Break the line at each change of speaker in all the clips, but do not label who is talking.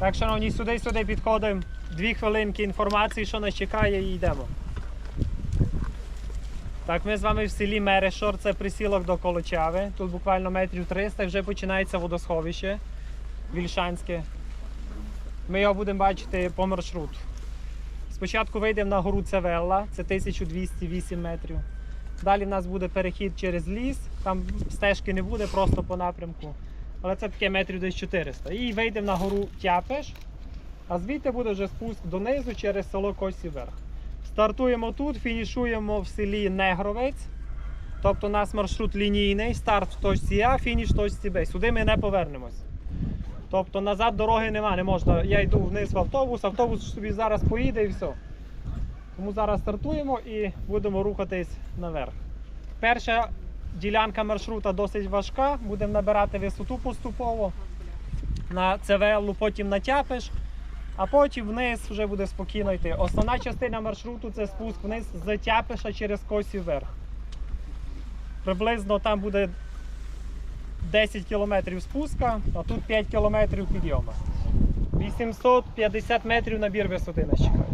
Так, шановні, сюди-сюди підходимо. Дві хвилинки інформації, що нас чекає, і йдемо. Так, ми з вами в селі Мерешор, це присілок до Колочави. Тут буквально метрів 300 і вже починається водосховище Вільшанське. Ми його будемо бачити по маршруту. Спочатку вийдемо на гору Цевелла, це 1208 метрів. Далі в нас буде перехід через ліс, там стежки не буде, просто по напрямку. Але це таке метрів десь 400. І вийдемо на гору Тяпеш, а звідти буде вже спуск донизу через село Косі Верх. Стартуємо тут, фінішуємо в селі Негровець. Тобто у нас маршрут лінійний, старт в точці А, фініш в точці Б. Сюди ми не повернемось. Тобто назад дороги нема, не можна. Я йду вниз в автобус, автобус собі зараз поїде і все. Тому зараз стартуємо і будемо рухатись наверх. Перша ділянка маршрута досить важка, будемо набирати висоту поступово на ЦВЛ, потім на Тяпеш, а потім вниз вже буде спокійно йти. Основна частина маршруту це спуск вниз з Тяпеша через Косі вверх. Приблизно там буде 10 кілометрів спуска, а тут 5 кілометрів підйому. 850 метрів набір висоти нас чекає.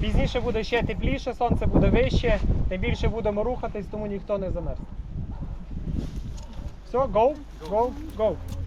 Пізніше буде ще тепліше, сонце буде вище, тим більше будемо рухатись, тому ніхто не замерзне. So go, go, go.